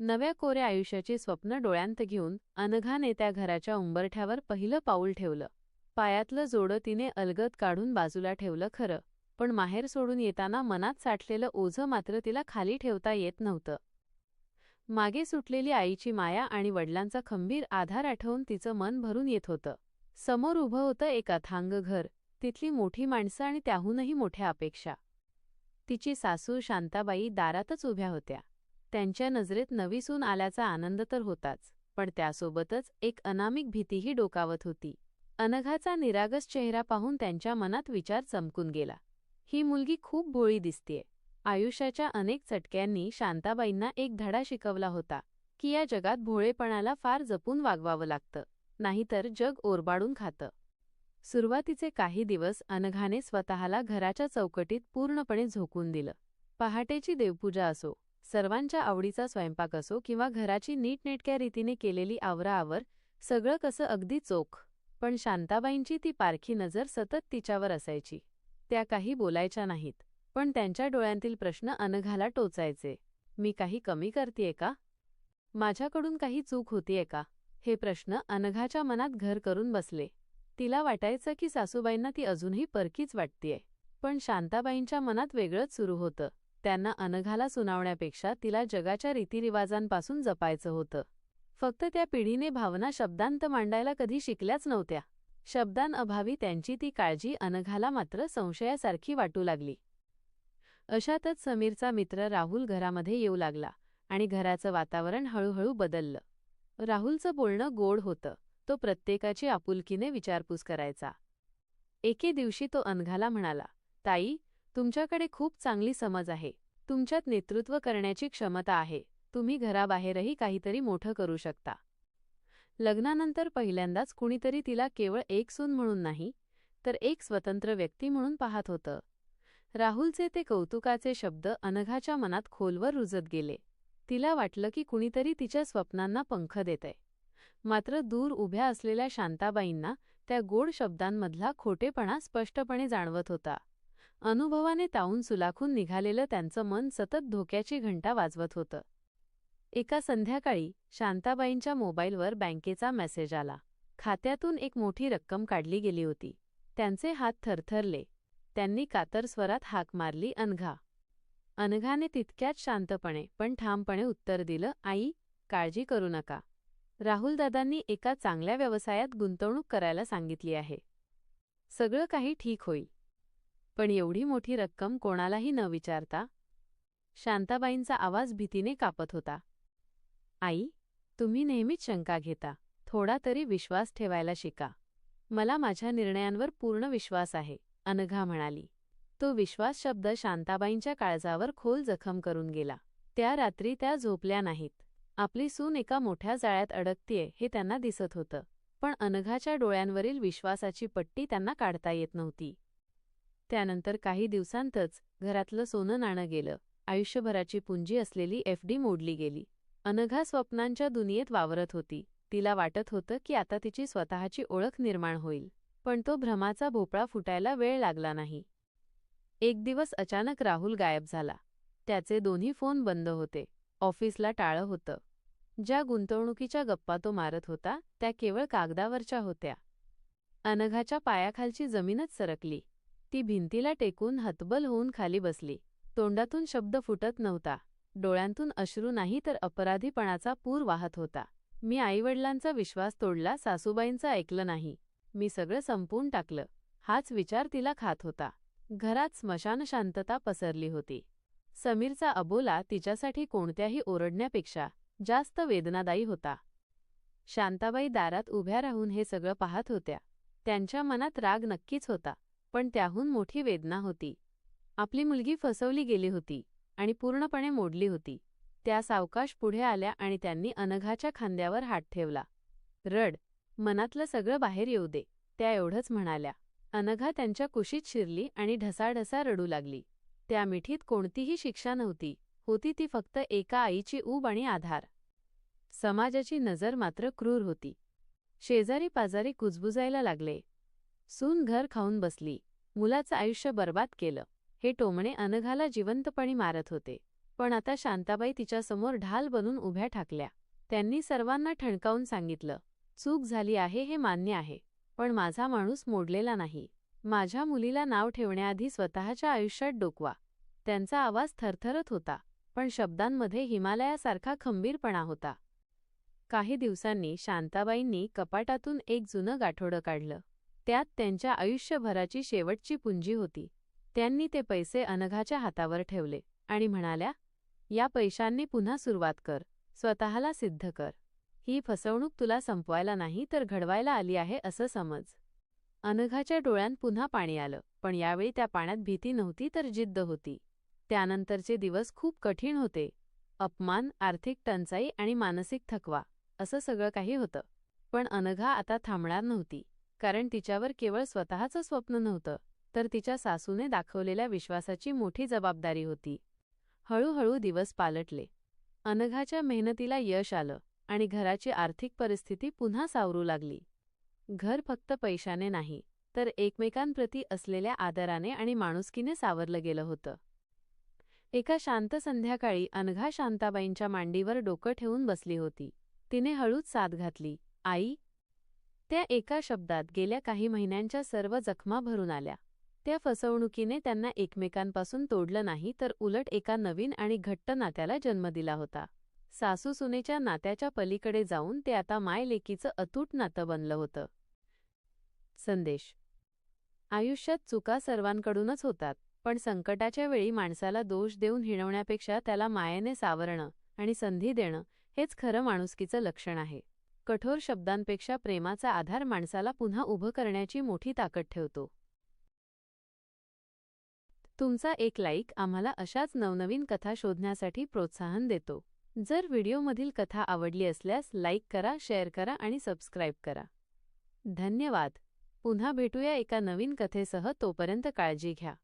नव्या कोऱ्या आयुष्याची स्वप्न डोळ्यांत घेऊन अनघाने त्या घराच्या उंबरठ्यावर पहिलं पाऊल ठेवलं. पायातलं जोडं तिने अलगद काढून बाजूला ठेवलं खरं पण माहेर सोडून येताना मनात साठलेलं ओझं मात्र तिला खाली ठेवता येत नव्हतं. मागे सुटलेली आईची माया आणि वडिलांचा खंबीर आधार आठवून तिचं मन भरून येत होतं. समोर उभं होतं एक अथांग घर तिथली मोठी माणसं आणि त्याहूनही मोठ्या अपेक्षा. तिची सासू शांताबाई दारातच उभ्या होत्या. त्यांच्या नजरेत नवी सून आल्याचा आनंद तर होताच पण त्यासोबतच एक अनामिक भीतीही डोकावत होती. अनघाचा निरागस चेहरा पाहून त्यांच्या मनात विचार चमकून गेला. ही मुलगी खूप भोळी दिसतीये. आयुष्याच्या अनेक चटक्यांनी शांताबाईंना एक धडा शिकवला होता की या जगात भोळेपणाला फार जपून वागवावं लागतं नाहीतर जग ओरबाडून खातं. सुरुवातीचे काही दिवस अनघाने स्वतःला घराच्या चौकटीत पूर्णपणे झोकून दिलं. पहाटेची देवपूजा असो सर्वांच्या आवडीचा स्वयंपाक असो किंवा घराची नीटनेटक्या रीतीने केलेली आवराआवर सगळं कसं अगदी चोख पण शांताबाईंची ती पारखी नजर सतत तिच्यावर असायची. त्या काही बोलायच्या नाहीत पण त्यांच्या डोळ्यांतील प्रश्न अनघाला टोचायचे. मी काही कमी करतेय का? माझ्याकडून काही चूक होतीये का? हे प्रश्न अनघाच्या मनात घर करून बसले. तिला वाटायचं की सासूबाईंना ती अजूनही परकीच वाटतीये पण शांताबाईंच्या मनात वेगळंच सुरू होतं. त्यांना अनघाला सुनावण्यापेक्षा तिला जगाच्या रीतिरिवाजांपासून जपायचं होतं. फक्त त्या पिढीने भावना शब्दांत मांडायला कधी शिकल्याच नव्हत्या. शब्दांअभावी त्यांची ती काळजी अनघाला मात्र संशयासारखी वाटू लागली. अशातच समीरचा मित्र राहुल घरामध्ये येऊ लागला आणि घराचं वातावरण हळूहळू बदललं. राहुलचं बोलणं गोड होतं तो प्रत्येकाची आपुलकीने विचारपूस करायचा. एके दिवशी तो अनघाला म्हणाला ताई तुमच्याकडे खूप चांगली समज आहे. तुमच्यात नेतृत्व करण्याची क्षमता आहे. तुम्ही घराबाहेरही काहीतरी मोठं करू शकता. लग्नानंतर पहिल्यांदाच कुणीतरी तिला केवळ एक सून म्हणून नाही तर एक स्वतंत्र व्यक्ती म्हणून पाहत होतं. राहुलचे ते कौतुकाचे शब्द अनघाच्या मनात खोलवर रुजत गेले. तिला वाटलं की कुणीतरी तिच्या स्वप्नांना पंख देतय. मात्र दूर उभ्या असलेल्या शांताबाईंना त्या गोड शब्दांमधला खोटेपणा स्पष्टपणे जाणवत होता. अनुभवाने ताऊन सुलाखून निघालेलं त्यांचं मन सतत धोक्याची घंटा वाजवत होतं. एका संध्याकाळी शांताबाईंच्या मोबाईलवर बँकेचा मेसेज आला. खात्यातून एक मोठी रक्कम काढली गेली होती. त्यांचे हात थरथरले. त्यांनी कातर स्वरात हाक मारली अनघा. अनघाने तितक्याच शांतपणे पण ठामपणे उत्तर दिलं आई काळजी करू नका. राहुलदादांनी एका चांगल्या व्यवसायात गुंतवणूक करायला सांगितली आहे. सगळं काही ठीक होईल. पण एवढी मोठी रक्कम कोणालाही न विचारता शांताबाईंचा आवाज भीतीने कापत होता. आई तुम्ही नेहमीच शंका घेता. थोडा तरी विश्वास ठेवायला शिका. मला माझ्या निर्णयांवर पूर्ण विश्वास आहे अनघा म्हणाली. तो विश्वास शब्द शांताबाईंच्या काळजावर खोल जखम करून गेला. त्या रात्री त्या झोपल्या नाहीत. आपली सून एका मोठ्या जाळ्यात अडकतीये हे त्यांना दिसत होतं. पण अनघाच्या डोळ्यांवरील विश्वासाची पट्टी त्यांना काढता येत नव्हती. त्यानंतर काही दिवसांतच घरातलं सोनं नाणं गेलं. आयुष्यभराची पुंजी असलेली एफडी मोडली गेली. अनघा स्वप्नांच्या दुनियेत वावरत होती. तिला वाटत होतं की आता तिची स्वतःची ओळख निर्माण होईल. पण तो भ्रमाचा भोपळा फुटायला वेळ लागला नाही. एक दिवस अचानक राहुल गायब झाला. त्याचे दोन्ही फोन बंद होते. ऑफिसला टाळं होतं. ज्या गुंतवणुकीच्या गप्पा तो मारत होता त्या केवळ कागदावरच्या होत्या. अनघाच्या पायाखालची जमीनच सरकली. ती भिंतीला टेकून हतबल होऊन खाली बसली. तोंडातून शब्द फुटत नव्हता. डोळ्यांतून अश्रू नाही तर अपराधीपणाचा पूर वाहत होता. मी आईवडिलांचा विश्वास तोडला सासूबाईंचं ऐकलं नाही. मी सगळं संपवून टाकलं. हाच विचार तिला खात होता. घरात स्मशान शांतता पसरली होती. समीरचा अबोला तिच्यासाठी कोणत्याही ओरडण्यापेक्षा जास्त वेदनादायी होता. शांताबाई दारात उभ्या राहून हे सगळं पाहत होत्या. त्यांच्या मनात राग नक्कीच होता. पण त्याहून मोठी वेदना होती. आपली मुलगी फसवली गेली होती आणि पूर्णपणे मोडली होती. त्या सावकाश पुढे आल्या आणि त्यांनी अनघाच्या खांद्यावर हात ठेवला. रड मनातलं सगळं बाहेर येऊ दे त्या एवढंच म्हणाल्या. अनघा त्यांच्या कुशीत शिरली आणि ढसाढसा रडू लागली. त्या मिठीत कोणतीही शिक्षा नव्हती. होती ती फक्त एका आईची ऊब आणि आधार. समाजाची नजर मात्र क्रूर होती. शेजारी पाजारी कुजबुजायला लागले. सून घर खाऊन बसली. मुलाचं आयुष्य बर्बाद केलं. हे टोमणे अनघाला जिवंतपणी मारत होते. पण आता शांताबाई तिच्यासमोर ढाल बनून उभ्या ठाकल्या. त्यांनी सर्वांना ठणकावून सांगितलं चूक झाली आहे हे मान्य आहे पण माझा माणूस मोडलेला नाही. माझ्या मुलीला नाव ठेवण्याआधी स्वतःच्या आयुष्यात डोकवा. त्यांचा आवाज थरथरत होता पण शब्दांमध्ये हिमालयासारखा खंबीरपणा होता. काही दिवसांनी शांताबाईंनी कपाटातून एक जुनं गाठोडं काढलं. त्यात त्यांच्या आयुष्यभराची शेवटची पुंजी होती. त्यांनी ते पैसे अनघाच्या हातावर ठेवले आणि म्हणाल्या या पैशांनी पुन्हा सुरुवात कर स्वतःला सिद्ध कर. ही फसवणूक तुला संपवायला नाही तर घडवायला आली आहे असं समज. अनघाच्या डोळ्यांत पुन्हा पाणी आलं पण यावेळी त्या पाण्यात भीती नव्हती तर जिद्द होती. त्यानंतरचे दिवस खूप कठीण होते. अपमान आर्थिक टंचाई आणि मानसिक थकवा असं सगळं काही होतं. पण अनघा आता थांबणार नव्हती. कारण तिच्यावर केवळ स्वतःचं स्वप्न नव्हतं तर तिच्या सासूने दाखवलेल्या विश्वासाची मोठी जबाबदारी होती. हळूहळू दिवस पालटले. अनघाच्या मेहनतीला यश आलं आणि घराची आर्थिक परिस्थिती पुन्हा सावरू लागली. घर फक्त पैशाने नाही तर एकमेकांप्रती असलेल्या आदराने आणि माणुसकीने सावरलं गेलं होतं. एका शांत संध्याकाळी अनघा शांताबाईंच्या मांडीवर डोकं ठेवून बसली होती. तिने हळूच साथ घातली. आई त्या एका शब्दात गेल्या काही महिन्यांच्या सर्व जखमा भरून आल्या. त्या फसवणुकीने त्यांना एकमेकांपासून तोडलं नाही तर उलट एका नवीन आणि घट्ट नात्याला जन्म दिला होता. सासू सुनेच्या नात्याच्या पलीकडे जाऊन ते आता मायलेकीचं अतूट नातं बनलं होतं. संदेश. आयुष्यात चुका सर्वांकडूनच होतात पण संकटाच्या वेळी माणसाला दोष देऊन हिणवण्यापेक्षा त्याला मायेने सावरणं आणि संधी देणं हेच खरं माणुसकीचं लक्षण आहे. कठोर शब्दांपेक्षा प्रेमाचा आधार माणसाला पुन्हा उभं करण्याची मोठी ताकद ठेवतो. तुमचा एक लाईक आम्हाला अशाच नवनवीन कथा शोधण्यासाठी प्रोत्साहन देतो. जर व्हिडिओमधील कथा आवडली असल्यास लाईक करा शेअर करा आणि सबस्क्राईब करा. धन्यवाद. पुन्हा भेटूया एका नवीन कथेसह तोपर्यंत काळजी घ्या.